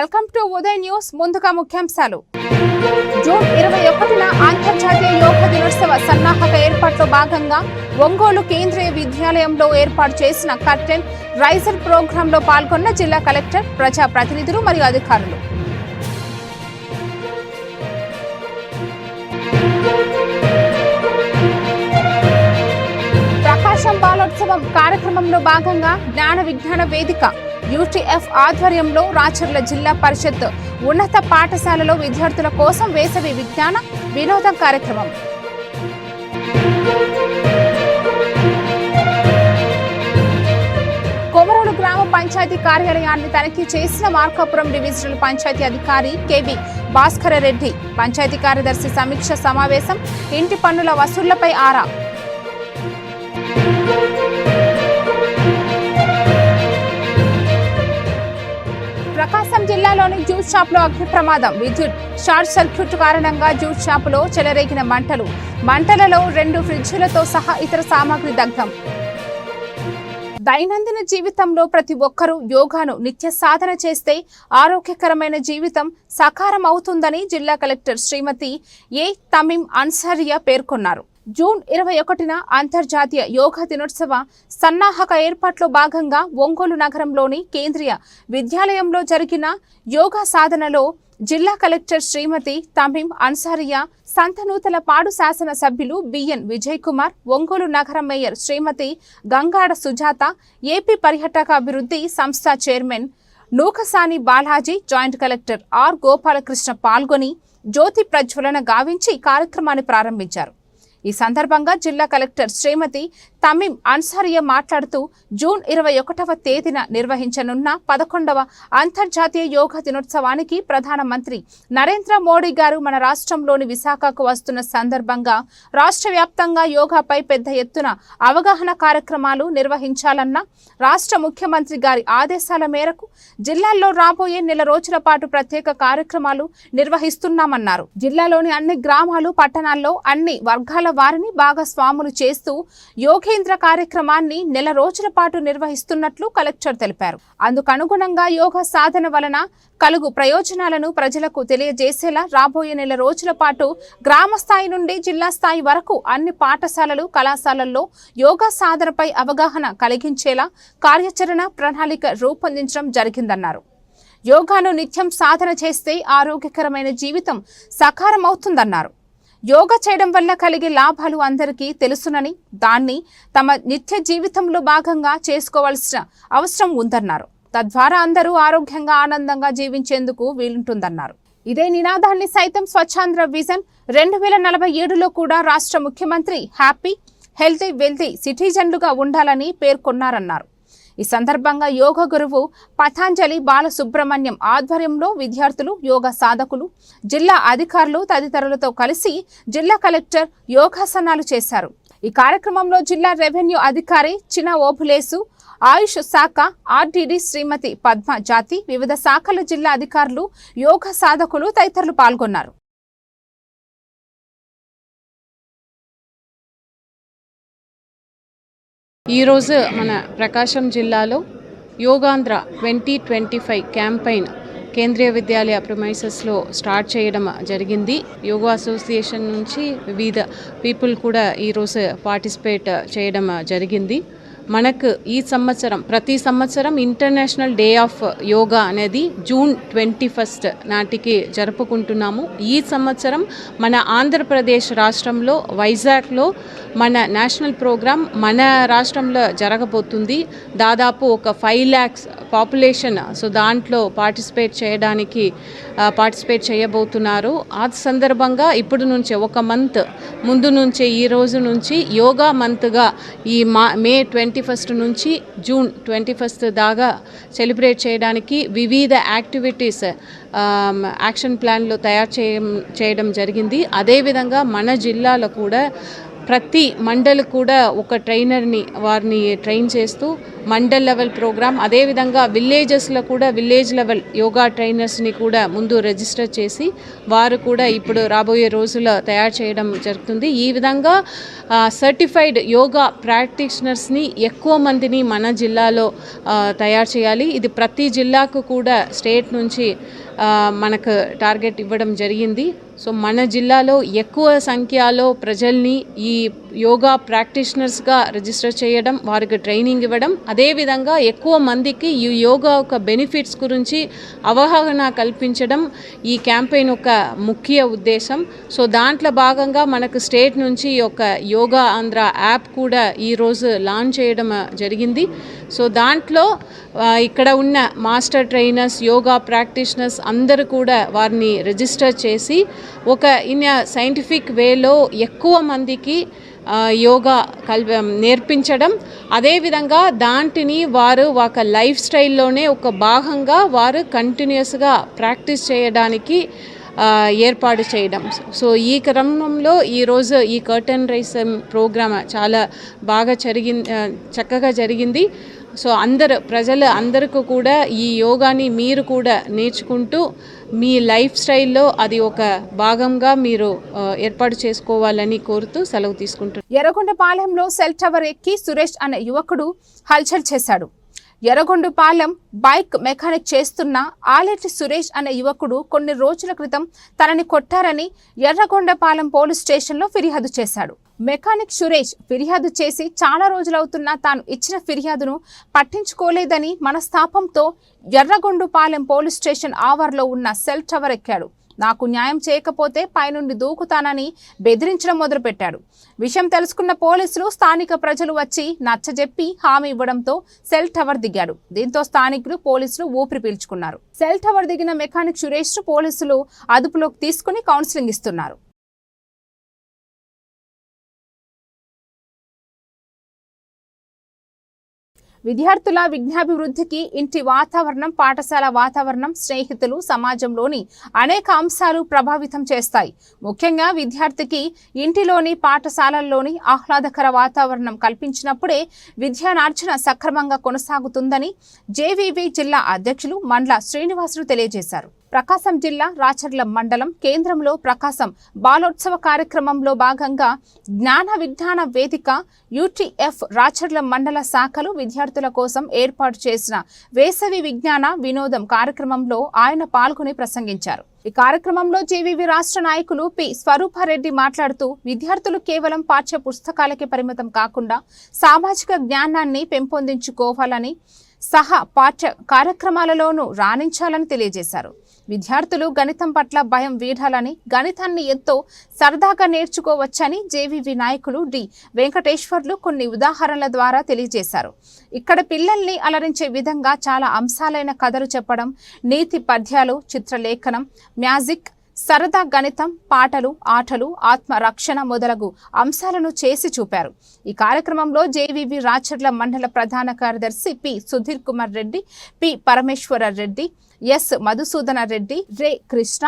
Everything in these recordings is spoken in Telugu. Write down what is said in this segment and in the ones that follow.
వెల్కమ్ టు ఉదయ్ న్యూస్ ముందుగా ముఖ్యాంశాలు. జూన్ ఇరవై ఒకటిన అంతర్జాతీయ యోగా దినోత్సవ సన్నాహక ఏర్పాట్లో భాగంగా ఒంగోలు కేంద్రీయ విద్యాలయంలో ఏర్పాటు చేసిన కర్టెన్ రైజర్ ప్రోగ్రాంలో పాల్గొన్న జిల్లా కలెక్టర్ ప్రజా ప్రతినిధులు మరియు అధికారులు. ప్రకాశం బాలోత్సవం కార్యక్రమంలో భాగంగా జ్ఞాన విజ్ఞాన వేదిక యూటీఎఫ్ ఆధ్వర్యంలో రాచర్ల జిల్లా పరిషత్ ఉన్నత పాఠశాలలో విద్యార్థుల కోసం వేసవి విజ్ఞాన వినోదం కార్యక్రమం. కొమరోలు గ్రామ పంచాయతీ కార్యాలయాన్ని తనిఖీ చేసిన మార్కాపురం డివిజనల్ పంచాయతీ అధికారి కెవి భాస్కర రెడ్డి పంచాయతీ కార్యదర్శి సమీక్ష సమావేశం ఇంటి పన్నుల వసూళ్ళపై ఆరా. జిల్లాలోని జ్యూస్ షాప్లో అగ్ని ప్రమాదం. విద్యుత్ షార్ట్ సర్క్యూట్ కారణంగా జ్యూస్ షాప్లో చెలరేగిన మంటలు. మంటలలో రెండు ఫ్రిడ్జ్లతో సహా ఇతర సామాగ్రి దగ్ధం. దైనందిన జీవితంలో ప్రతి ఒక్కరూ యోగాను నిత్య సాధన చేస్తే ఆరోగ్యకరమైన జీవితం సకారం అవుతుందని జిల్లా కలెక్టర్ శ్రీమతి ఏ తమిం అన్సారియా పేర్కొన్నారు. జూన్ ఇరవై ఒకటిన అంతర్జాతీయ యోగా దినోత్సవ సన్నాహక ఏర్పాట్లో భాగంగా ఒంగోలు నగరంలోని కేంద్రీయ విద్యాలయంలో జరిగిన యోగా సాధనలో జిల్లా కలెక్టర్ శ్రీమతి తమీం అన్సారియా సంతనూతల పాడు శాసన సభ్యులు బిఎన్ విజయ్ కుమార్ ఒంగోలు నగరం మేయర్ శ్రీమతి గంగాడ సుజాత ఏపీ పర్యాటక అభివృద్ధి సంస్థ chairman Nukasani Balaji joint collector R Gopalakrishna పాల్గొని జ్యోతి ప్రజ్వలన గావించి కార్యక్రమాన్ని ప్రారంభించారు. ఈ సందర్భంగా జిల్లా కలెక్టర్ శ్రీమతి తమీం అన్సారియా మాట్లాడుతూ జూన్ ఇరవై ఒకటవ తేదీన నిర్వహించనున్న పదకొండవ అంతర్జాతీయ యోగా దినోత్సవానికి ప్రధానమంత్రి నరేంద్ర మోడీ గారు మన రాష్ట్రంలోని విశాఖకు వస్తున్న సందర్భంగా రాష్ట్ర వ్యాప్తంగా యోగాపై పెద్ద ఎత్తున అవగాహన కార్యక్రమాలు నిర్వహించాలన్న రాష్ట్ర ముఖ్యమంత్రి గారి ఆదేశాల మేరకు జిల్లాల్లో రాబోయే నెల రోజుల పాటు ప్రత్యేక కార్యక్రమాలు నిర్వహిస్తున్నామన్నారు. జిల్లాలోని అన్ని గ్రామాలు పట్టణాల్లో అన్ని వర్గాల వారిని భాగస్వాములు చేస్తూ యోగేంద్ర కార్యక్రమాన్ని నెల రోజుల పాటు నిర్వహిస్తున్నట్లు కలెక్టర్ తెలిపారు. అందుకనుగుణంగా యోగ సాధన వలన కలుగు ప్రయోజనాలను ప్రజలకు తెలియజేసేలా రాబోయే నెల రోజుల పాటు గ్రామ స్థాయి నుండి జిల్లా స్థాయి వరకు అన్ని పాఠశాలలు కళాశాలల్లో యోగా సాధనపై అవగాహన కలిగించేలా కార్యాచరణ ప్రణాళిక రూపొందించడం జరిగిందన్నారు. యోగాను నిత్యం సాధన చేస్తే ఆరోగ్యకరమైన జీవితం సకారమవుతుందన్నారు. యోగా చేయడం వల్ల కలిగే లాభాలు అందరికీ తెలుసునని దాన్ని తమ నిత్య జీవితంలో భాగంగా చేసుకోవాల్సిన అవసరం ఉందన్నారు. తద్వారా అందరూ ఆరోగ్యంగా ఆనందంగా జీవించేందుకు వీలుంటుందన్నారు. ఇదే నినాదాన్ని సైతం స్వచ్ఛాంధ్ర విజన్ రెండు వేల నలభై ఏడులో కూడా రాష్ట్ర ముఖ్యమంత్రి హ్యాపీ హెల్తీ వెల్తీ సిటిజన్లుగా ఉండాలని పేర్కొన్నారన్నారు. ఈ సందర్భంగా యోగ గురువు పతాంజలి బాలసుబ్రహ్మణ్యం ఆధ్వర్యంలో విద్యార్థులు యోగ సాధకులు జిల్లా అధికారులు తదితరులతో కలిసి జిల్లా కలెక్టర్ యోగాసనాలు చేశారు. ఈ కార్యక్రమంలో జిల్లా రెవెన్యూ అధికారి చిన ఓపులేసు ఆయుష్ శాఖ ఆర్డీడీ శ్రీమతి పద్మ జాతి వివిధ శాఖల జిల్లా అధికారులు యోగ సాధకులు తదితరులు పాల్గొన్నారు. ఈరోజు మన ప్రకాశం జిల్లాలో Yogandhra twenty twenty five campaign Kendriya Vidyalaya ప్రొమైసెస్లో start చేయడం జరిగింది. యోగా అసోసియేషన్ నుంచి వివిధ పీపుల్ కూడా ఈరోజు పార్టిసిపేట్ చేయడం జరిగింది. మనకు ఈ సంవత్సరం ప్రతి సంవత్సరం ఇంటర్నేషనల్ డే ఆఫ్ యోగా అనేది జూన్ ట్వంటీ ఫస్ట్ నాటికి జరుపుకుంటున్నాము. ఈ సంవత్సరం మన ఆంధ్రప్రదేశ్ రాష్ట్రంలో వైజాగ్లో మన నేషనల్ ప్రోగ్రాం మన రాష్ట్రంలో జరగబోతుంది. దాదాపు ఒక ఫైవ్ ల్యాక్స్ పాపులేషన్ సో దాంట్లో పార్టిసిపేట్ చేయడానికి పార్టిసిపేట్ చేయబోతున్నారు. ఆ సందర్భంగా ఇప్పుడు నుంచే ఒక మంత్ ముందు నుంచే ఈ రోజు నుంచి యోగా మంత్గా ఈ మా మే ట్వంటీ ట్వంటీ ఫస్ట్ నుంచి జూన్ ట్వంటీ ఫస్ట్ దాకా సెలబ్రేట్ చేయడానికి వివిధ యాక్టివిటీస్ యాక్షన్ ప్లాన్లో తయారు చేయ చేయడం జరిగింది. అదేవిధంగా మన జిల్లాలో కూడా ప్రతి మండల్ కూడా ఒక ట్రైనర్ని వారిని ట్రైన్ చేస్తూ మండల్ లెవెల్ ప్రోగ్రామ్ అదేవిధంగా విలేజెస్లో కూడా విలేజ్ లెవెల్ యోగా ట్రైనర్స్ని కూడా ముందు రిజిస్టర్ చేసి వారు కూడా ఇప్పుడు రాబోయే రోజుల్లో తయారు చేయడం జరుగుతుంది. ఈ విధంగా సర్టిఫైడ్ యోగా ప్రాక్టీషనర్స్ని ఎక్కువ మందిని మన జిల్లాలో తయారు చేయాలి. ఇది ప్రతి జిల్లాకు కూడా స్టేట్ నుంచి మనకు టార్గెట్ ఇవ్వడం జరిగింది. సో మన జిల్లాలో ఎక్కువ సంఖ్యలో ప్రజల్ని ఈ యోగా ప్రాక్టీషనర్స్గా రిజిస్టర్ చేయడం వారికి ట్రైనింగ్ ఇవ్వడం అదేవిధంగా ఎక్కువ మందికి ఈ యోగా యొక్క బెనిఫిట్స్ గురించి అవగాహన కల్పించడం ఈ క్యాంపెయిన్ ఒక ముఖ్య ఉద్దేశం. సో దాంట్లో భాగంగా మనకు స్టేట్ నుంచి ఈ యొక్క యోగా ఆంధ్ర యాప్ కూడా ఈరోజు లాంచ్ చేయడం జరిగింది. సో దాంట్లో ఇక్కడ ఉన్న మాస్టర్ ట్రైనర్స్ యోగా ప్రాక్టీషనర్స్ అందరూ కూడా వారిని రిజిస్టర్ చేసి ఒక ఇన్ సైంటిఫిక్ వేలో ఎక్కువ మందికి యోగా కల్ నేర్పించడం. అదేవిధంగా దాంటిని వారు ఒక లైఫ్ స్టైల్లోనే ఒక భాగంగా వారు కంటిన్యూస్గా ప్రాక్టీస్ చేయడానికి ఏర్పాటు చేయడం. సో ఈ క్రమంలో ఈరోజు ఈ కర్టన్ రైస్ ప్రోగ్రామ్ చాలా బాగా జరిగి చక్కగా జరిగింది. సో అందరు ప్రజలు అందరికీ కూడా ఈ యోగాని మీరు కూడా నేర్చుకుంటూ మీ లైఫ్ స్టైల్లో అది ఒక భాగంగా మీరు ఏర్పాటు చేసుకోవాలని కోరుతూ సెలవు తీసుకుంటున్నారు ఎర్రగొండపాలెంలో సెల్ టవర్ ఎక్కి సురేష్ అనే యువకుడు హల్చల్ చేశాడు. ఎర్రగొండపాలెం బైక్ మెకానిక్ చేస్తున్న ఆలేటి సురేష్ అనే యువకుడు కొన్ని రోజుల క్రితం తనని కొట్టారని ఎర్రగొండపాలెం పోలీస్ స్టేషన్లో ఫిర్యాదు చేశాడు. మెకానిక్ సురేష్ ఫిర్యాదు చేసి చాలా రోజులవుతున్నా తాను ఇచ్చిన ఫిర్యాదును పట్టించుకోలేదని మనస్తాపంతో ఎర్రగొండుపాలెం పోలీస్ స్టేషన్ ఆవర్లో ఉన్న సెల్ టవర్ ఎక్కాడు. నాకు న్యాయం చేయకపోతే పైనుండి దూకుతానని బెదిరించడం మొదలుపెట్టాడు. విషయం తెలుసుకున్న పోలీసులు స్థానిక ప్రజలు వచ్చి నచ్చజెప్పి హామీ ఇవ్వడంతో సెల్ టవర్ దిగాడు దీంతో స్థానికులు పోలీసులు ఊపిరి పీల్చుకున్నారు. సెల్ టవర్ దిగిన మెకానిక్ సురేష్ పోలీసులు అదుపులోకి తీసుకుని కౌన్సిలింగ్ ఇస్తున్నారు. విద్యార్థుల విజ్ఞాభివృద్ధికి ఇంటి వాతావరణం పాఠశాల వాతావరణం స్నేహితులు సమాజంలోని అనేక అంశాలు ప్రభావితం చేస్తాయి. ముఖ్యంగా విద్యార్థికి ఇంటిలోని పాఠశాలల్లోని ఆహ్లాదకర వాతావరణం కల్పించినప్పుడే విద్యానార్జన సక్రమంగా కొనసాగుతుందని జేవీవి జిల్లా అధ్యక్షులు మండ్ల శ్రీనివాసులు తెలియజేశారు. ప్రకాశం జిల్లా రాచర్ల మండలం కేంద్రంలో ప్రకాశం బాలోత్సవ కార్యక్రమంలో భాగంగా జ్ఞాన విజ్ఞాన వేదిక యూటీఎఫ్ రాచర్ల మండల శాఖలు విద్యార్థుల కోసం ఏర్పాటు చేసిన వేసవి విజ్ఞాన వినోదం కార్యక్రమంలో ఆయన పాల్గొని ప్రసంగించారు. ఈ కార్యక్రమంలో జేవీవి రాష్ట్ర నాయకులు పి స్వరూపారెడ్డి మాట్లాడుతూ విద్యార్థులు కేవలం పాఠ్య పుస్తకాలకే పరిమితం కాకుండా సామాజిక జ్ఞానాన్ని పెంపొందించుకోవాలని సహా పాఠ్య కార్యక్రమాలలోనూ రాణించాలని తెలియజేశారు. విద్యార్థులు గణితం పట్ల భయం వీడాలని గణితాన్ని ఎంతో సరదాగా నేర్చుకోవచ్చని జేవీవి నాయకులు డి. వెంకటేశ్వర్లు కొన్ని ఉదాహరణల ద్వారా తెలియజేశారు. ఇక్కడ పిల్లల్ని అలరించే విధంగా చాలా అంశాలైన కథలు చెప్పడం నీతి పద్యాలు చిత్రలేఖనం మ్యాజిక్ సరదా గణితం పాటలు ఆటలు ఆత్మరక్షణ మొదలగు అంశాలను చేసి చూపారు. ఈ కార్యక్రమంలో జేవీవి రాచర్ల మండల ప్రధాన కార్యదర్శి P Sudheer Kumar Reddy P Parameswara Reddy S Madhusudana Reddy రే Krishna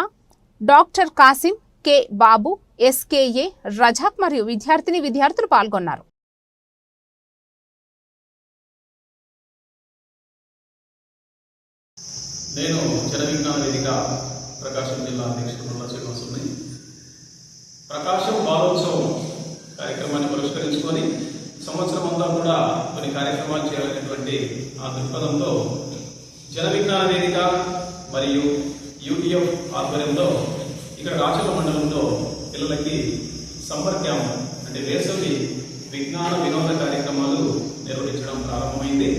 doctor Kasim K Babu SKA Razak మరియు విద్యార్థిని విద్యార్థులు పాల్గొన్నారు. నేను జన విజ్ఞాన వేదిక ప్రకాశం జిల్లా అధ్యక్షుడు ప్రకాశం బాలోత్సవం కార్యక్రమాన్ని పురస్కరించుకొని సంవత్సరం అంతా కూడా కొన్ని కార్యక్రమాలు చేయాలనేటువంటి ఆ దృక్పథంతో జన విజ్ఞాన వేదిక మరియు యూటీఎఫ్ ఆధ్వర్యంలో ఇక్కడ రాచల మండలంలో పిల్లలకి సమ్మర్ క్యాంప్ అంటే వేసవి విజ్ఞాన వినోద కార్యక్రమాలు నిర్వహించడం ప్రారంభమైంది.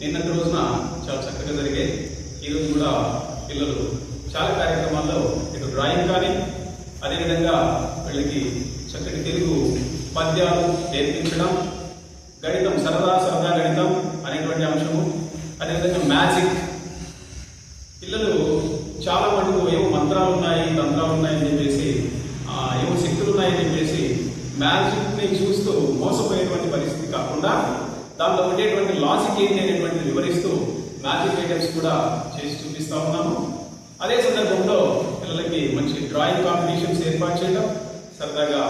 నిన్నటి రోజున చాలా చక్కగా జరిగాయి ఈరోజు కూడా పిల్లలు చాలా కార్యక్రమాల్లో ఇటు డ్రాయింగ్ కానీ అదేవిధంగా వీళ్ళకి చక్కటి తెలుగు పద్యాలు నేర్పించడం గణితం సరదా సరదా గణితం అనేటువంటి అంశము. అదేవిధంగా మ్యాజిక్. పిల్లలు చాలా మటుకు ఏవో మంత్రాలు ఉన్నాయి తంత్రాలు ఉన్నాయని చెప్పేసి ఏమో ఏవో శక్తులు ఉన్నాయని చెప్పేసి మ్యాజిక్ని చూస్తూ మోసపోయేటువంటి పరిస్థితి కాకుండా దాంట్లో ఉండేటువంటి లాజిక్ ఏంటి అనేటువంటిది వివరిస్తూ మ్యాజిక్ ఐటమ్స్ కూడా చేసి చూపిస్తా ఉన్నాము. అదే సందర్భంలో పిల్లలకి మంచి డ్రాయింగ్ కాంపిటీషన్స్ ఏర్పాటు చేయడం సరదాగా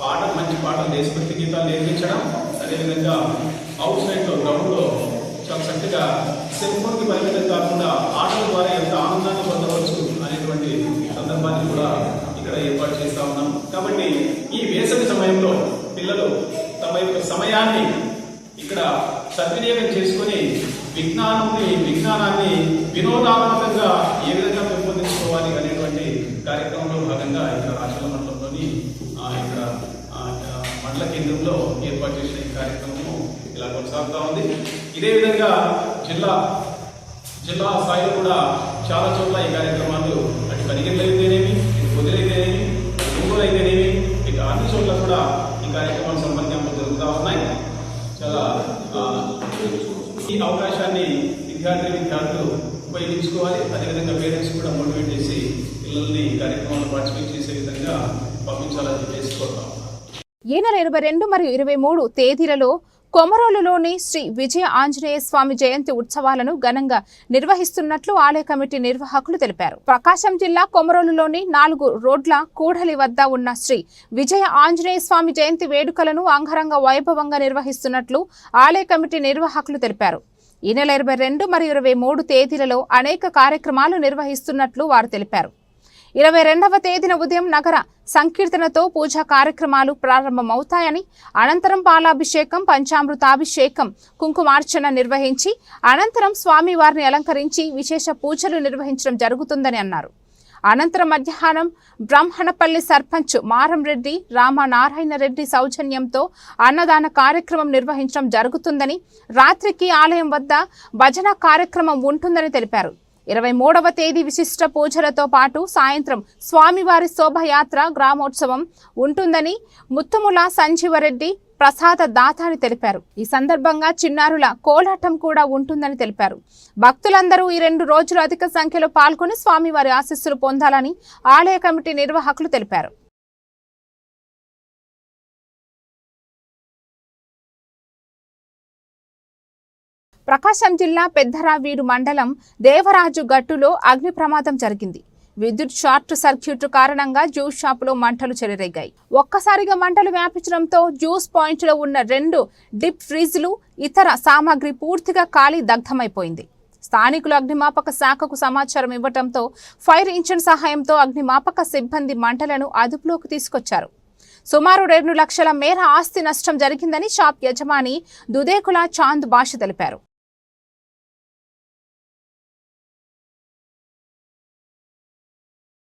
పాటలు మంచి పాటలు దేశభక్తి గీతాలు నేర్పించడం అదేవిధంగా అవుట్ సైడ్లో గ్రౌండ్లో చాలా చక్కగా సెల్ఫోన్కి పరిమితం కాకుండా ఆటల ద్వారా ఎంత ఆనందాన్ని పొందవచ్చు అనేటువంటి సందర్భాన్ని కూడా ఇక్కడ ఏర్పాటు చేస్తా ఉన్నాం. కాబట్టి ఈ వేసవి సమయంలో పిల్లలు తమ యొక్క సమయాన్ని ఇక్కడ సద్వినియోగం చేసుకొని విజ్ఞానాన్ని విజ్ఞానాన్ని వినోదాత్మకంగా ఏ విధంగా పెంపొందించుకోవాలి అనేటువంటి కార్యక్రమంలో భాగంగా ఇక్కడ కొనసాగుతూ ఉంది. ఇదే విధంగా జిల్లా జిల్లా స్థాయిలో కూడా చాలా చోట్ల ఈ కార్యక్రమాలు అటు కనిగిరిలో అయితేనేమి ఇటు పొదిలైతేనేమి ఒంగోలు అయితేనేమి ఇక అన్ని చోట్ల కూడా ఈ కార్యక్రమాలు సంబంధించి జరుగుతూ ఉన్నాయి. చాలా ఈ అవకాశాన్ని విద్యార్థి విద్యార్థులు ఉపయోగించుకోవాలి. అదేవిధంగా పేరెంట్స్ కూడా మోటివేట్ చేసి పిల్లల్ని ఈ కార్యక్రమంలో పార్టిసిపేట్ చేసే విధంగా పంపించాలని చెప్పేసి కోరుతాం ఈ నెల ఇరవై రెండు మరియు ఇరవై మూడు తేదీలలో కొమరోలులోని శ్రీ విజయ ఆంజనేయ స్వామి జయంతి ఉత్సవాలను ఘనంగా నిర్వహిస్తున్నట్లు ఆలయ కమిటీ నిర్వాహకులు తెలిపారు. ప్రకాశం జిల్లా కొమరోలులోని నాలుగు రోడ్ల కూడలి వద్ద ఉన్న శ్రీ విజయ ఆంజనేయ స్వామి జయంతి వేడుకలను అంగరంగ వైభవంగా నిర్వహిస్తున్నట్లు ఆలయ కమిటీ నిర్వాహకులు తెలిపారు. ఈ నెల ఇరవై రెండు మరియు ఇరవై మూడు తేదీలలో అనేక కార్యక్రమాలు నిర్వహిస్తున్నట్లు వారు తెలిపారు. ఇరవై రెండవ తేదీన ఉదయం నగర సంకీర్తనతో పూజా కార్యక్రమాలు ప్రారంభమవుతాయని అనంతరం పాలాభిషేకం పంచామృతాభిషేకం కుంకుమార్చన నిర్వహించి అనంతరం స్వామివారిని అలంకరించి విశేష పూజలు నిర్వహించడం జరుగుతుందని అన్నారు. అనంతరం మధ్యాహ్నం బ్రహ్మణపల్లి సర్పంచ్ మారంరెడ్డి రామనారాయణ రెడ్డి సౌజన్యంతో అన్నదాన కార్యక్రమం నిర్వహించడం జరుగుతుందని రాత్రికి ఆలయం వద్ద భజన కార్యక్రమం ఉంటుందని తెలిపారు. ఇరవై మూడవ తేదీ విశిష్ట పూజలతో పాటు సాయంత్రం స్వామివారి శోభయాత్ర గ్రామోత్సవం ఉంటుందని ముత్తుముల సంజీవరెడ్డి ప్రసాద దాత అని తెలిపారు. ఈ సందర్భంగా చిన్నారుల కోలాటం కూడా ఉంటుందని తెలిపారు. భక్తులందరూ ఈ రెండు రోజులు అధిక సంఖ్యలో పాల్గొని స్వామివారి ఆశీస్సులు పొందాలని ఆలయ కమిటీ నిర్వాహకులు తెలిపారు. ప్రకాశం జిల్లా పెద్దరావీడు మండలం దేవరాజు గట్టులో అగ్ని ప్రమాదం జరిగింది. విద్యుత్ షార్ట్ సర్క్యూట్ కారణంగా జ్యూస్ షాపులో మంటలు చెలరేగాయి. ఒక్కసారిగా మంటలు వ్యాపించడంతో జ్యూస్ పాయింట్లో ఉన్న రెండు డిప్ ఫ్రిజ్లు ఇతర సామాగ్రి పూర్తిగా కాలి దగ్ధమైపోయింది. స్థానికులు అగ్నిమాపక శాఖకు సమాచారం ఇవ్వడంతో ఫైర్ ఇంజిన్ సహాయంతో అగ్నిమాపక సిబ్బంది మంటలను అదుపులోకి తీసుకొచ్చారు. సుమారు రెండు లక్షల మేర ఆస్తి నష్టం జరిగిందని షాప్ యజమాని దుదేకుల చాంద్ భాష తెలిపారు.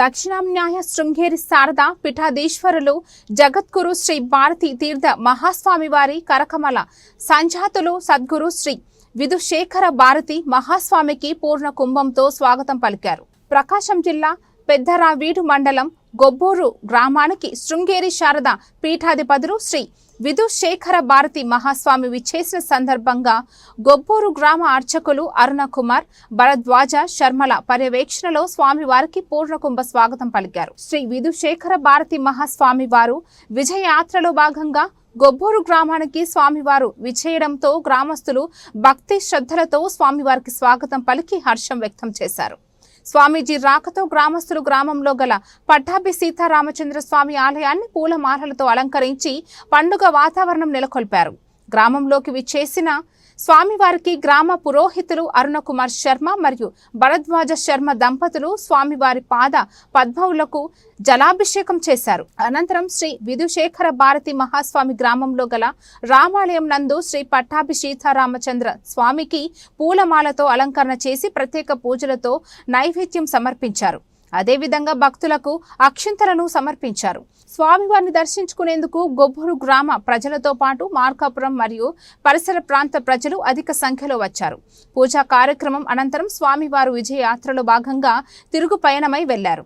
దక్షిణాన్యాయ శృంగేరి శారద పీఠాధీశ్వరులు జగద్గురు శ్రీ భారతి తీర్థ మహాస్వామి వారి కరకమల సంజాతులు సద్గురు శ్రీ విధుశేఖర భారతి మహాస్వామికి పూర్ణ కుంభంతో స్వాగతం పలికారు. ప్రకాశం జిల్లా పెద్దరావీడు మండలం గొబ్బూరు గ్రామానికి శృంగేరి శారద పీఠాధిపతులు శ్రీ విధుశేఖర భారతి మహాస్వామి విచ్చేసిన సందర్భంగా గొబ్బూరు గ్రామ అర్చకులు అరుణ కుమార్ భరద్వాజ శర్మల పర్యవేక్షణలో స్వామివారికి పూర్ణకుంభ స్వాగతం పలికారు. శ్రీ విధుశేఖర భారతి మహాస్వామి వారు విజయయాత్రలో భాగంగా గొబ్బూరు గ్రామానికి స్వామివారు విచేయడంతో గ్రామస్తులు భక్తి శ్రద్ధలతో స్వామివారికి స్వాగతం పలికి హర్షం వ్యక్తం చేశారు. స్వామీజీ రాకతో గ్రామస్తులు గ్రామంలో గల పట్టాభి సీతారామచంద్ర స్వామి ఆలయాన్ని పూలమాలలతో అలంకరించి పండుగ వాతావరణం నెలకొల్పారు. గ్రామంలోకి విచ్చేసిన స్వామివారికి గ్రామ పురోహితులు అరుణకుమార్ శర్మ మరియు భరద్వాజ శర్మ దంపతులు స్వామివారి పాద పద్మవులకు జలాభిషేకం చేశారు. అనంతరం శ్రీ విధుశేఖర భారతి మహాస్వామి గ్రామంలో గల రామాలయం నందు శ్రీ పట్టాభి సీతారామచంద్ర స్వామికి పూలమాలతో అలంకరణ చేసి ప్రత్యేక పూజలతో నైవేద్యం సమర్పించారు. అదేవిధంగా భక్తులకు అక్షింతలను సమర్పించారు. స్వామివారిని దర్శించుకునేందుకు గొబ్బూరు గ్రామ ప్రజలతో పాటు మార్కాపురం మరియు పరిసర ప్రాంత ప్రజలు అధిక సంఖ్యలో వచ్చారు. పూజా కార్యక్రమం అనంతరం స్వామివారు విజయయాత్రలో భాగంగా తిరుగు పయనమై వెళ్ళారు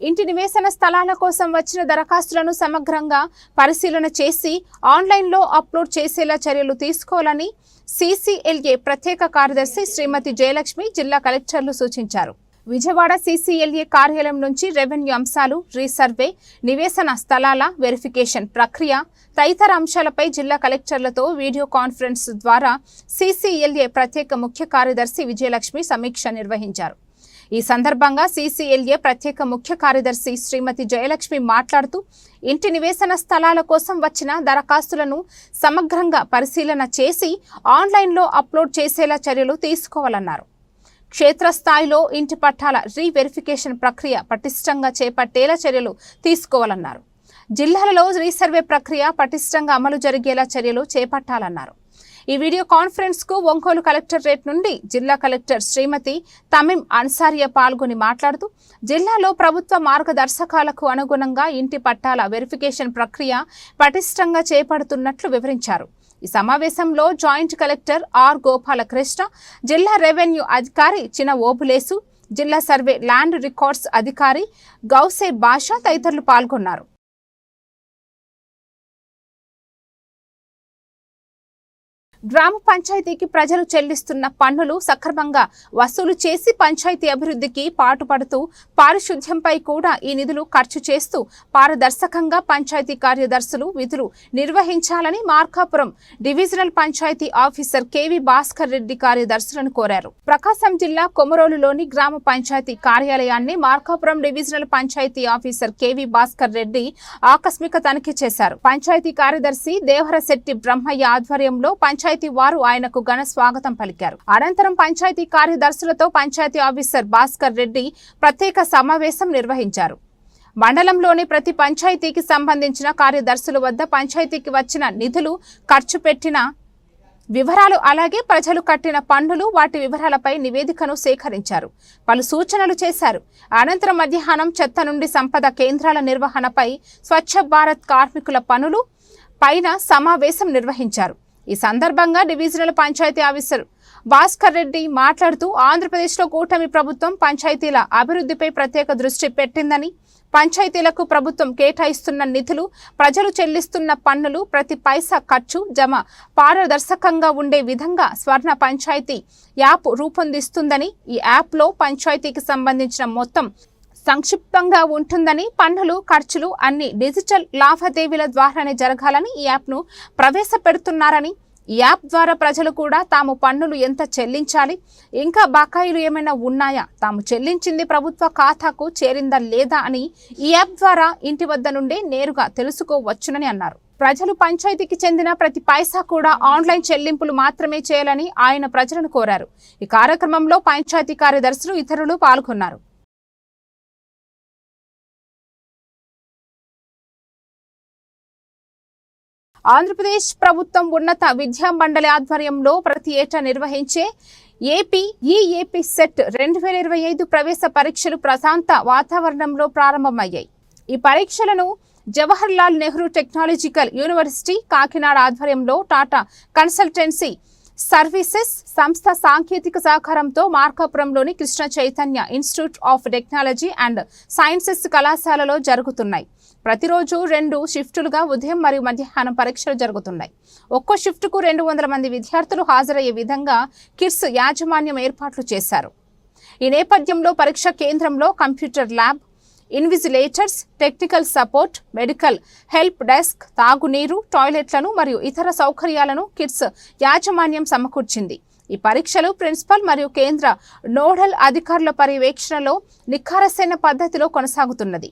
ఇంటి నివేశన స్థలాల కోసం వచ్చిన దరఖాస్తులను సమగ్రంగా పరిశీలన చేసి ఆన్లైన్లో అప్లోడ్ చేసేలా చర్యలు తీసుకోవాలని సీసీఎల్ఏ ప్రత్యేక కార్యదర్శి శ్రీమతి జయలక్ష్మి జిల్లా కలెక్టర్లు సూచించారు. విజయవాడ సీసీఎల్ఏ కార్యాలయం నుంచి రెవెన్యూ అంశాలు రీసర్వే నివేశన స్థలాల వెరిఫికేషన్ ప్రక్రియ తదితర అంశాలపై జిల్లా కలెక్టర్లతో వీడియో కాన్ఫరెన్స్ ద్వారా సీసీఎల్ఏ ప్రత్యేక ముఖ్య కార్యదర్శి విజయలక్ష్మి సమీక్ష నిర్వహించారు. ఈ సందర్భంగా సీసీఎల్ఏ ప్రత్యేక ముఖ్య కార్యదర్శి శ్రీమతి జయలక్ష్మి మాట్లాడుతూ ఇంటి నివేశన స్థలాల కోసం వచ్చిన దరఖాస్తులను సమగ్రంగా పరిశీలన చేసి ఆన్లైన్లో అప్లోడ్ చేసేలా చర్యలు తీసుకోవాలన్నారు. క్షేత్రస్థాయిలో ఇంటి పట్టాల రీవెరిఫికేషన్ ప్రక్రియ పటిష్టంగా చేపట్టేలా చర్యలు తీసుకోవాలన్నారు. జిల్లాలలో రీసర్వే ప్రక్రియ పటిష్టంగా అమలు జరిగేలా చర్యలు చేపట్టాలన్నారు. ఈ వీడియో కాన్ఫరెన్స్కు ఒంగోలు కలెక్టరేట్ నుండి జిల్లా కలెక్టర్ శ్రీమతి తమిం అన్సారియా పాల్గొని మాట్లాడుతూ జిల్లాలో ప్రభుత్వ మార్గదర్శకాలకు అనుగుణంగా ఇంటి పట్టాల వెరిఫికేషన్ ప్రక్రియ పటిష్టంగా చేపడుతున్నట్లు వివరించారు. ఈ సమావేశంలో జాయింట్ కలెక్టర్ ఆర్ గోపాలకృష్ణ జిల్లా రెవెన్యూ అధికారి చిన ఓబులేసు జిల్లా సర్వే ల్యాండ్ రికార్డ్స్ అధికారి గౌసే బాషా తదితరులు పాల్గొన్నారు. గ్రామ పంచాయతీకి ప్రజలు చెల్లిస్తున్న పన్నులు సక్రమంగా వసూలు చేసి పంచాయతీ అభివృద్ధికి పాటుపడుతూ పారిశుద్ధ్యంపై కూడా ఈ నిధులు ఖర్చు చేస్తూ పారదర్శకంగా పంచాయతీ కార్యదర్శులు విధులు నిర్వహించాలని Markapuram divisional panchayat officer KV Bhaskar Reddy కార్యదర్శులను కోరారు. ప్రకాశం జిల్లా కొమరోలులోని గ్రామ పంచాయతీ కార్యాలయాన్ని Markapuram divisional panchayat officer KV Bhaskar Reddy ఆకస్మిక తనిఖీ చేశారు. పంచాయతీ కార్యదర్శి దేవరశెట్టి బ్రహ్మయ్య ఆధ్వర్యంలో పంచాయతీ పంచాయతీ వారు ఆయనకు ఘన స్వాగతం పలికారు. అనంతరం పంచాయతీ కార్యదర్శులతో పంచాయతీ ఆఫీసర్ భాస్కర్ రెడ్డి ప్రత్యేక సమావేశం నిర్వహించారు. మండలంలోని ప్రతి పంచాయతీకి సంబంధించిన కార్యదర్శుల వద్ద పంచాయతీకి వచ్చిన నిధులు ఖర్చు పెట్టిన వివరాలు అలాగే ప్రజలు కట్టిన పన్నులు వాటి వివరాలపై నివేదికను సేకరించారు. పలు సూచనలు చేశారు. అనంతరం మధ్యాహ్నం చెత్త నుండి సంపద కేంద్రాల నిర్వహణపై స్వచ్ఛ భారత్ కార్మికుల పనులు పైన సమావేశం నిర్వహించారు. ఈ సందర్భంగా డివిజనల్ పంచాయతీ ఆఫీసర్ భాస్కర్ రెడ్డి మాట్లాడుతూ ఆంధ్రప్రదేశ్లో కూటమి ప్రభుత్వం పంచాయతీల అభివృద్ధిపై ప్రత్యేక దృష్టి పెట్టిందని పంచాయతీలకు ప్రభుత్వం కేటాయిస్తున్న నిధులు ప్రజలు చెల్లిస్తున్న పన్నులు ప్రతి పైసా ఖర్చు జమ పారదర్శకంగా ఉండే విధంగా స్వర్ణ పంచాయతీ యాప్ రూపొందిస్తుందని ఈ యాప్లో పంచాయతీకి సంబంధించిన మొత్తం సంక్షిప్తంగా ఉంటుందని పన్నులు ఖర్చులు అన్ని డిజిటల్ లావాదేవీల ద్వారానే జరగాలని ఈ యాప్ను ప్రవేశపెడుతున్నారని ఈ యాప్ ద్వారా ప్రజలు కూడా తాము పన్నులు ఎంత చెల్లించాలి ఇంకా బకాయిలు ఏమైనా ఉన్నాయా తాము చెల్లించింది ప్రభుత్వ ఖాతాకు చేరిందా లేదా అని ఈ యాప్ ద్వారా ఇంటి వద్ద నుండే నేరుగా తెలుసుకోవచ్చునని అన్నారు. ప్రజలు పంచాయతీకి చెందిన ప్రతి పైసా కూడా ఆన్లైన్ చెల్లింపులు మాత్రమే చేయాలని ఆయన ప్రజలను కోరారు. ఈ కార్యక్రమంలో పంచాయతీ కార్యదర్శులు ఇతరులు పాల్గొన్నారు. ఆంధ్రప్రదేశ్ ప్రభుత్వం ఉన్నత విద్యా మండలి ఆధ్వర్యంలో ప్రతి ఏటా నిర్వహించే ఏపీ ఈఏపీ సెట్ రెండు వేల ఇరవై ఐదు ప్రవేశ పరీక్షలు ప్రశాంత వాతావరణంలో ప్రారంభమయ్యాయి. ఈ పరీక్షలను జవహర్ లాల్ నెహ్రూ టెక్నాలజికల్ యూనివర్సిటీ కాకినాడ ఆధ్వర్యంలో టాటా కన్సల్టెన్సీ సర్వీసెస్ సంస్థ సాంకేతిక సహకారంతో మార్కాపురంలోని Krishna Chaitanya institute of technology and sciences కళాశాలలో జరుగుతున్నాయి. ప్రతిరోజు రెండు షిఫ్టులుగా ఉదయం మరియు మధ్యాహ్నం పరీక్షలు జరుగుతున్నాయి. ఒక్కో షిఫ్టుకు రెండు వందల మంది విద్యార్థులు హాజరయ్యే విధంగా కిడ్స్ యాజమాన్యం ఏర్పాట్లు చేశారు. ఈ నేపథ్యంలో పరీక్ష కేంద్రంలో computer lab invigilators technical support medical help desk తాగునీరు టాయిలెట్లను మరియు ఇతర సౌకర్యాలను కిడ్స్ యాజమాన్యం సమకూర్చింది. ఈ పరీక్షలు ప్రిన్సిపల్ మరియు కేంద్ర నోడల్ అధికారుల పర్యవేక్షణలో నిఖారసైన పద్ధతిలో కొనసాగుతున్నది.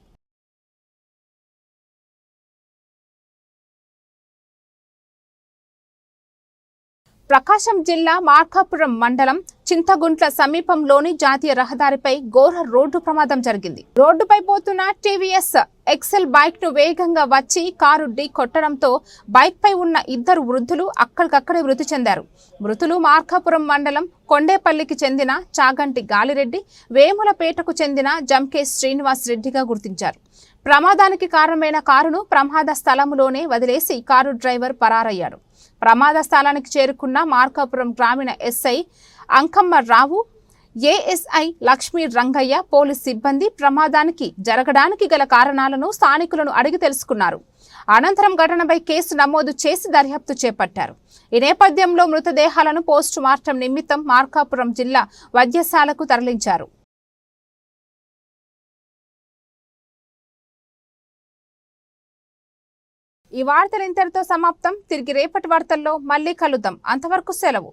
ప్రకాశం జిల్లా మార్కాపురం మండలం చింతగుంట్ల సమీపంలోని జాతీయ రహదారిపై ఘోర రోడ్డు ప్రమాదం జరిగింది. రోడ్డుపై పోతున్న టీవీఎస్ ఎక్సెల్ బైక్ను వేగంగా వచ్చి కారు ఢీ కొట్టడంతో బైక్ పై ఉన్న ఇద్దరు వృద్ధులు అక్కడికక్కడే మృతి చెందారు. మృతులు మార్కాపురం మండలం కొండేపల్లికి చెందిన చాగంటి గాలిరెడ్డి వేములపేటకు చెందిన జంకే శ్రీనివాస్ రెడ్డిగా గుర్తించారు. ప్రమాదానికి కారణమైన కారును ప్రమాద స్థలంలోనే వదిలేసి కారు డ్రైవర్ పరారయ్యాడు ప్రమాద స్థలానికి చేరుకున్న మార్కాపురం గ్రామీణ SI Ankamma Rao ASI Lakshmi Rangaiah police సిబ్బంది ప్రమాదానికి జరగడానికి గల కారణాలను స్థానికులను అడిగి తెలుసుకున్నారు. అనంతరం ఘటనపై కేసు నమోదు చేసి దర్యాప్తు చేపట్టారు. ఈ నేపథ్యంలో మృతదేహాలను పోస్టుమార్టం నిమిత్తం మార్కాపురం జిల్లా వైద్యశాలకు తరలించారు. ఈ వార్తలు ఇంతటితో సమాప్తం. తిరిగి రేపటి వార్తల్లో మళ్ళీ కలుద్దాం. అంతవరకు సెలవు.